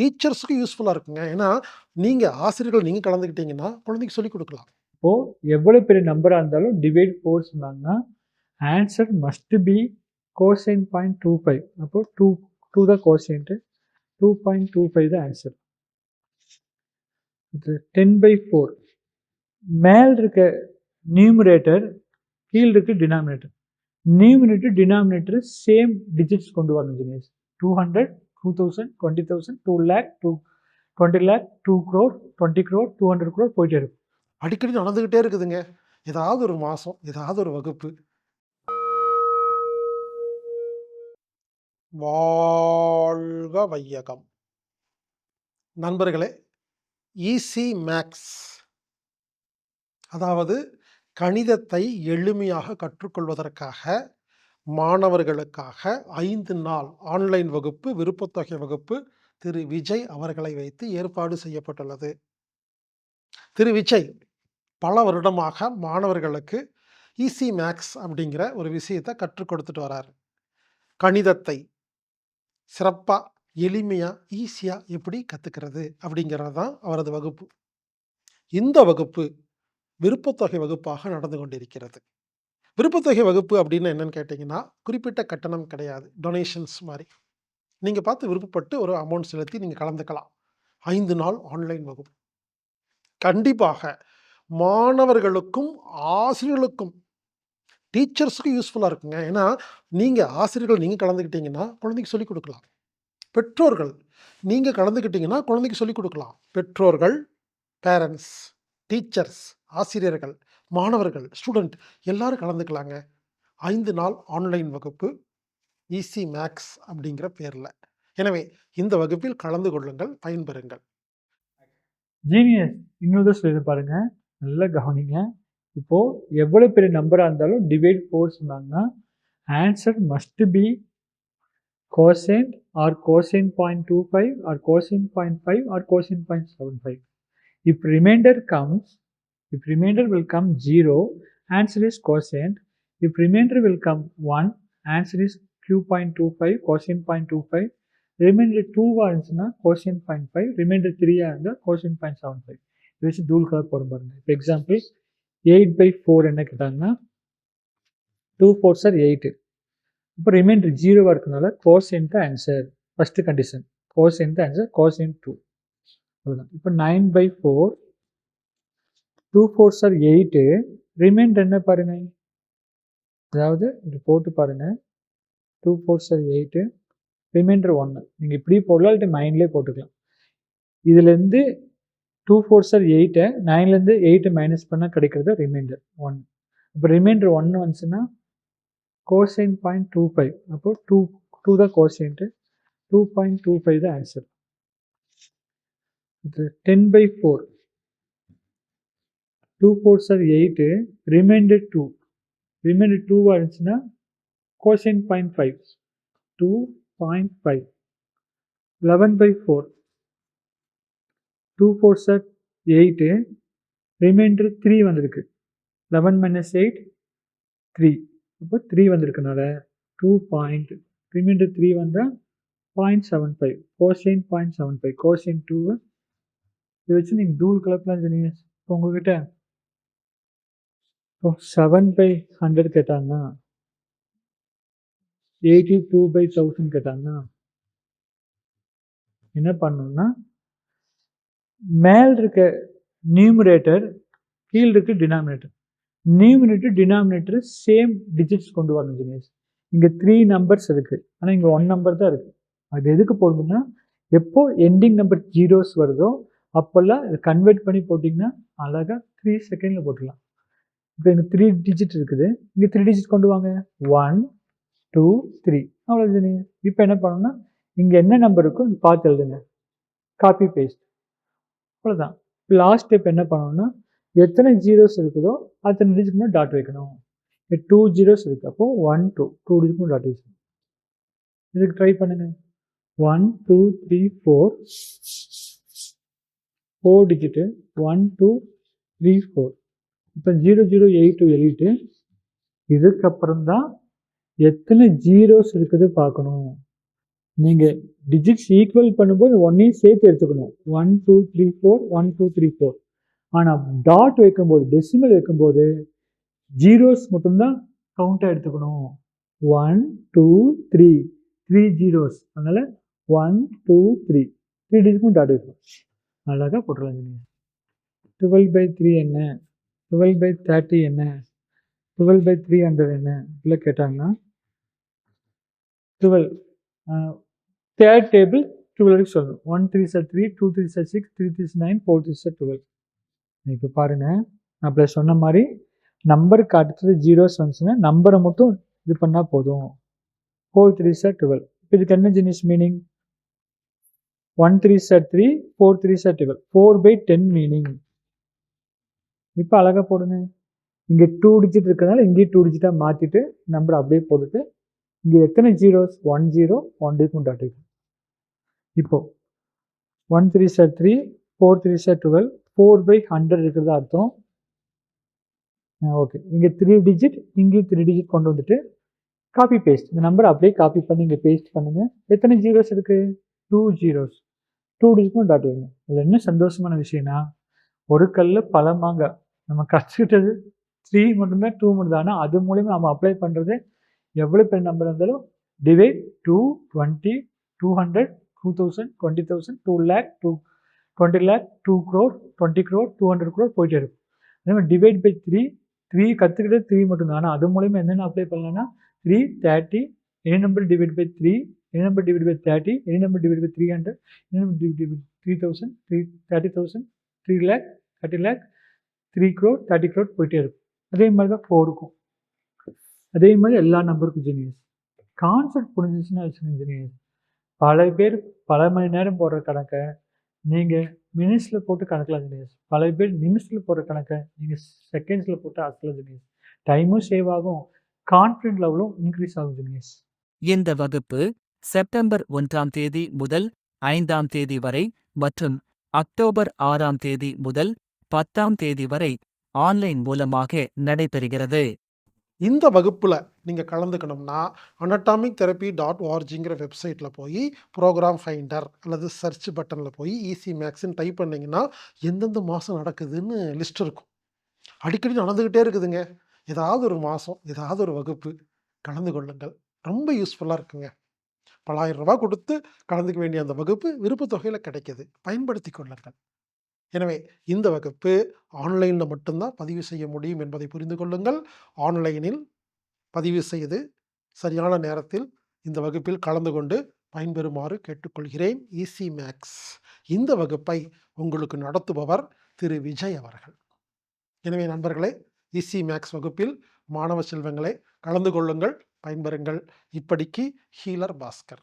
டீச்சர்ஸுக்கும் யூஸ்ஃபுல்லாக இருக்குங்க. ஏன்னா, நீங்கள் ஆசிரியர்கள் நீங்கள் கலந்துக்கிட்டீங்கன்னா, குழந்தைக்கு சொல்லிக் கொடுக்கலாம் இப்போது எவ்வளோ பெரிய நம்பராக இருந்தாலும் டிவைட் ஃபோர் சொன்னாங்கன்னா, ஆன்சர் மஸ்ட் பி கோசைன் 0.25 அப்போ 2 2 தான் கோசைன்ட் 2.25 தான் ஆன்சர். இது 10/4 மேல் இருக்க நியூமரேட்டர் கீழ் இருக்க denominator. Numerator denominator same digits கொண்டு வரணும் ஜெனியஸ். 200, 2000, 20,000, 2 லேக், 2 20 லேக், டூ க்ரோர், 20 க்ரோர், 200 க்ரோர் போயிட்டே இருக்கும். அடிக்கடி நடந்துக்கிட்டே இருக்குதுங்க. ஏதாவது ஒரு மாதம் ஏதாவது ஒரு வகுப்பு. வாழ்க வையகம். நண்பர்களே, ஈசி மேக்ஸ் அதாவது கணிதத்தை எளிமையாக கற்றுக்கொள்வதற்காக, மாணவர்களுக்காக ஐந்து நாள் ஆன்லைன் வகுப்பு, விருப்பத்தொகை வகுப்பு திரு விஜய் அவர்களை வைத்து ஏற்பாடு செய்யப்பட்டுள்ளது. திரு விஜய் பல வருடமாக மாணவர்களுக்கு ஈஸி மேக்ஸ் அப்படிங்கிற ஒரு விஷயத்தை கற்றுக் கொடுத்துட்டு வரார் கணிதத்தை சிறப்பாக எளிமையாக ஈஸியாக எப்படி கற்றுக்கிறது அப்படிங்கிறது தான் அவரது வகுப்பு. இந்த வகுப்பு விருப்பத்தொகை வகுப்பாக நடந்து கொண்டிருக்கிறது. விருப்பத்தொகை வகுப்பு அப்படின்னு என்னன்னு கேட்டிங்கன்னா குறிப்பிட்ட கட்டணம் கிடையாது. டொனேஷன்ஸ் மாதிரி நீங்கள் பார்த்து விருப்பப்பட்டு ஒரு அமௌண்ட் செலுத்தி நீங்கள் கலந்துக்கலாம். ஐந்து நாள் ஆன்லைன் வகுப்பு. கண்டிப்பாக மாணவர்களுக்கும், ஆசிரியர்களுக்கும் டீச்சர்ஸுக்கும் யூஸ்ஃபுல்லாக இருக்குங்க. ஏன்னா, நீங்கள் ஆசிரியர்கள் நீங்கள் கலந்துக்கிட்டீங்கன்னா, குழந்தைக்கு சொல்லிக் கொடுக்கலாம் பெற்றோர்கள் நீங்கள் கலந்துக்கிட்டீங்கன்னா, குழந்தைக்கு சொல்லிக் கொடுக்கலாம் பெற்றோர்கள், பேரண்ட்ஸ், டீச்சர்ஸ், ஆசிரியர்கள், மாணவர்கள், ஸ்டூடெண்ட் எல்லாரும் கலந்துக்கலாங்க. ஐந்து நாள் ஆன்லைன் வகுப்பு. ஈசி மேக்ஸ் அப்படிங்கிற பேரில் எனவே இந்த வகுப்பில் கலந்து கொள்ளுங்கள், பயன்பெறுங்கள். ஜீனியஸ் இன்னொரு சொல்லி பாருங்க. நல்லா கவனிங்க. இப்போ எவ்வளோ பெரிய நம்பராக இருந்தாலும் டிவைட் ஃபோர் சொன்னாங்கன்னா, answer must be quotient or quotient 0.25 or quotient 0.5 or quotient 0.75. If remainder comes if remainder will come 0, answer is cosine. If remainder will come 1, answer is q.25, cosine 0.25. Remainder 2வா இருந்துச்சுன்னா quotient 0.5 reminder 3யா இருந்தால் கோஷன் 0.75 இதை வச்சு தூள் colour போட பாருங்க. இப்போ example eight by four என்ன கேட்டாங்கன்னா டூ ஃபோர் சார் எயிட்டு இப்போ ரிமைண்டர் ஜீரோவாக இருக்கனால quotient answer first condition quotient answer quotient two அவ்வளோதான் இப்போ nine by four two four sir eight reminder என்ன பாருங்க? அதாவது இப்படி போட்டு பாருங்கள் two four sir eight reminder ஒன்று நீங்கள் இப்படி போடலாம் இல்லாட்டி மைண்ட்லேயே போட்டுக்கலாம். இதுலேருந்து டூ ஃபோர் சார் எயிட்டை நைன்லேருந்து எயிட்டை மைனஸ் பண்ணால் கிடைக்கிறது ரிமைண்டர் ஒன் இப்போ ரிமைண்டர் ஒன்று வந்துச்சுன்னா கோசைன் பாயிண்ட் டூ ஃபைவ் அப்போ டூ டூ தான் quotient two point two five தான் ஆன்சர் இது ten by four two four sir eight reminder two reminder டூவாக இருந்துச்சுன்னா quotient point five two point five eleven by four two four sir eight reminder three வந்திருக்கு. Eleven minus eight three அப்போ three வந்திருக்கனால two point reminder three வந்தால் point seven five quotient point seven five quotient டூவை இதை வச்சு நீங்கள் தூள் கலப்பெலாம் சொன்னீங்க. இப்போ உங்ககிட்ட இப்போ செவன் பை ஹண்ட்ரட் கேட்டாங்கன்னா எயிட்டி டூ பை தௌசண்ட் கேட்டாங்கன்னா என்ன பண்ணணும்னா மேல் இருக்க நியூமரேட்டர் கீழ் இருக்க denominator numerator denominator same digits கொண்டு வரணும் ஜெனியஸ் இங்கே த்ரீ நம்பர்ஸ் இருக்குது ஆனால் இங்கே ஒன் நம்பர் தான் இருக்குது அது எதுக்கு போடணும்னா எப்போ எண்டிங் நம்பர் ஜீரோஸ் வருதோ அப்போல்லாம் இதை கன்வெர்ட் பண்ணி போட்டிங்கன்னா அழகாக த்ரீ செகண்டில் போட்டுடலாம். இப்போ இங்கே த்ரீ டிஜிட் இருக்குது. இங்கே த்ரீ டிஜிட் கொண்டு வாங்க. ஒன் டூ த்ரீ அவ்வளோ ஜெனியஸ் இப்போ என்ன பண்ணணும்னா இங்கே என்ன நம்பர் இருக்கோ பார்த்து எழுதுங்க. காப்பி பேஸ்ட் அவ்வளோதான் லாஸ்ட் ஸ்டெப் என்ன பண்ணணும்னா எத்தனை ஜீரோஸ் இருக்குதோ அத்தனை டிஜிட் டாட் வைக்கணும். டூ ஜீரோஸ் இருக்குது அப்போது ஒன் டூ டூ டிஜிட்னு டாட் வைக்கணும். இதுக்கு ட்ரை பண்ணுங்க. One two three four four digit one two three four இப்போ ஜீரோ ஜீரோ எயிட் டூ இதுக்கப்புறம் தான் எத்தனை ஜீரோஸ் இருக்குது பார்க்கணும் நீங்கள் டிஜிட்ஸ் ஈக்குவல் பண்ணும்போது ஒன்னையும் சேர்த்து எடுத்துக்கணும். One two three four one two three four ஆனால் டாட் வைக்கும்போது, டெசிமல் வைக்கும்போது ஜீரோஸ் மட்டும்தான் கவுண்டாக எடுத்துக்கணும். 1, 2, 3 3 ஜீரோஸ். அதனால் ஒன் டூ த்ரீ த்ரீ டிஜிட்டும் டாட் வைக்கணும். அழகா போட்டுறலாம் ஜெனியஸ். 12/3 என்ன? டுவெல் பை தேர்ட்டி என்ன? டுவெல் பை த்ரீ ஹண்ட்ரட் என்ன? இப்படிலாம் கேட்டாங்கன்னா டுவெல் தேர்ட் டேபிள் டுவெல் வரைக்கும் சொல்லணும். One three are three two three are six three three nine four three are twelve இப்போ பாருங்க நான் இப்போ சொன்ன மாதிரி நம்பருக்கு அடுத்தது ஜீரோஸ் வந்துச்சுன்னா நம்பரை மட்டும் இது பண்ணால் போதும். ஃபோர் த்ரீ சார் டுவெல் இப்போ இதுக்கு என்ன genius meaning one three are three four three are twelve four by ten meaning இப்போ அழகாக போடுங்க. இங்கே டூ டிஜிட் இருக்கிறதுனால இங்கேயும் டூ டிஜிட்டாக மாற்றிட்டு நம்பர் அப்படியே போட்டுட்டு, இங்கே எத்தனை ஜீரோஸ்? 1 0 1 டிஜிட்க்கும் டாட் வைக்கணும். இப்போ 1 3s are 3, 4 3s are 12, 4/100 இருக்கிறதா அர்த்தம். ஓகே. இங்கே த்ரீ டிஜிட், இங்கேயும் த்ரீ டிஜிட் கொண்டு வந்துட்டு, காப்பி பேஸ்ட். இந்த நம்பர் அப்படியே காப்பி பண்ணி இங்கே பேஸ்ட் பண்ணுங்கள் எத்தனை ஜீரோஸ் இருக்குது டூ ஜீரோஸ். டூ டிஜிட்டும் டாட் வைங்க. இதில் என்ன சந்தோஷமான விஷயம்னா, ஒரு கல்லில் பல மாங்காய் நம்ம கற்றுக்கிட்டது த்ரீ மட்டுமே டூ மட்டும் தான் ஆனால் அது மூலியமாக நம்ம அப்ளை பண்ணுறது எவ்வளோ பெரிய நம்பர் இருந்தாலும் divide two twenty two hundred two thousand twenty thousand two lakh two twenty lakh two crore twenty crore two hundred crore போயிட்டே இருக்கும். அதே மாதிரி டிவைட் பை த்ரீ த்ரீ கற்றுக்கிட்டது த்ரீ மட்டும்தான். ஆனால் அது மூலிமா என்னென்ன அப்ளை பண்ணலாம்னா three thirty any number divide by three any number divide by thirty any number divide by three hundred any number divide by three thousand three thirty thousand three lakh thirty lakh three crore thirty crore போயிட்டே இருக்கும். அதே மாதிரி தான் ஃபோருக்கும் அதே மாதிரி எல்லா நம்பருக்கும் genius concept புரிஞ்சிச்சுன்னா வச்சுக்கோங்க ஜீனியஸ் பல பேர் பல மணி நேரம் போடுற கணக்கை நீங்கள் மினிட்ஸில் போட்டு கணக்கலாம் ஜீனியஸ் பல பேர் நிமிஷத்தில் போடுற கணக்கை நீங்கள் செகண்ட்ஸில் போட்டு அசத்தலாம் ஜீனியஸ் டைமும் சேவ் ஆகும். கான்ஃபிடன்ட் லெவலும் இன்க்ரீஸ் ஆகும் ஜீனியஸ் இந்த வகுப்பு செப்டம்பர் ஒன்றாம் தேதி முதல் ஐந்தாம் தேதி வரை மற்றும் அக்டோபர் ஆறாம் தேதி முதல் 10ஆம் தேதி வரை ஆன்லைன் மூலமாக நடைபெறுகிறது. இந்த வகுப்பில் நீங்கள் கலந்துக்கணும்னா, அனட்டாமிக் தெரப்பி டாட் ஓஆர்ஜிங்கிற வெப்சைட்டில் போய் ப்ரோக்ராம் ஃபைண்டர் அல்லது சர்ச் பட்டனில் போய் ஈஸி மேக்ஸ்ன்னு டைப் பண்ணிங்கன்னா எந்தெந்த மாதம் நடக்குதுன்னு லிஸ்ட் இருக்கும். அடிக்கடி நடந்துக்கிட்டே இருக்குதுங்க. ஏதாவது ஒரு மாதம் ஏதாவது ஒரு வகுப்பு கலந்து கொள்ளுங்கள். ரொம்ப யூஸ்ஃபுல்லாக இருக்குங்க. பல்லாயிரம் ரூபா கொடுத்து கலந்துக்க வேண்டிய அந்த வகுப்பு விருப்பத் தொகையில் கிடைக்கிது பயன்படுத்தி கொள்ளுங்கள். எனவே இந்த வகுப்பு ஆன்லைனில் மட்டும்தான் பதிவு செய்ய முடியும் என்பதை புரிந்து கொள்ளுங்கள். ஆன்லைனில் பதிவு செய்து சரியான நேரத்தில் இந்த வகுப்பில் கலந்து கொண்டு பயன்பெறுமாறு கேட்டுக்கொள்கிறேன். Easy maths. இந்த வகுப்பை உங்களுக்கு நடத்துபவர் திரு விஜய் அவர்கள். எனவே நண்பர்களே, ஈசி மேக்ஸ் வகுப்பில் மாணவ செல்வங்களே கலந்து கொள்ளுங்கள், பயன்பெறுங்கள். இப்படிக்கு ஹீலர் பாஸ்கர்.